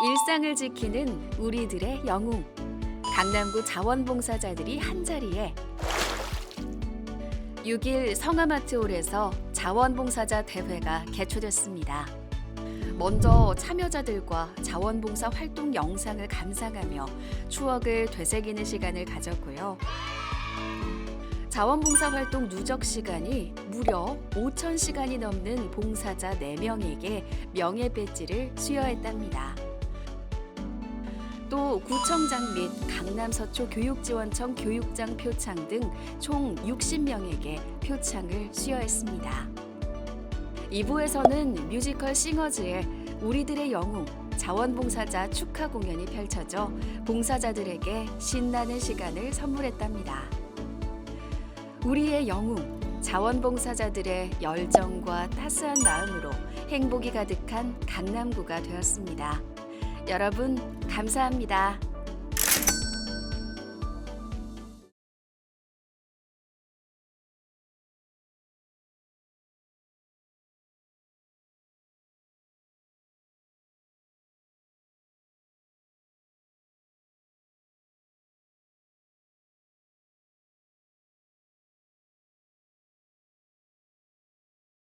일상을 지키는 우리들의 영웅. 강남구 자원봉사자들이 한자리에 6일 성아마트홀에서 자원봉사자 대회가 개최됐습니다. 먼저 참여자들과 자원봉사 활동 영상을 감상하며 추억을 되새기는 시간을 가졌고요. 자원봉사 활동 누적 시간이 무려 5천 시간이 넘는 봉사자 4명에게 명예 배지를 수여했답니다. 또 구청장 및 강남 서초 교육지원청 교육장 표창 등 총 60명에게 표창을 수여했습니다. 2부에서는 뮤지컬 싱어즈의 우리들의 영웅 자원봉사자 축하 공연이 펼쳐져 봉사자들에게 신나는 시간을 선물했답니다. 우리의 영웅 자원봉사자들의 열정과 따스한 마음으로 행복이 가득한 강남구가 되었습니다. 여러분 감사합니다.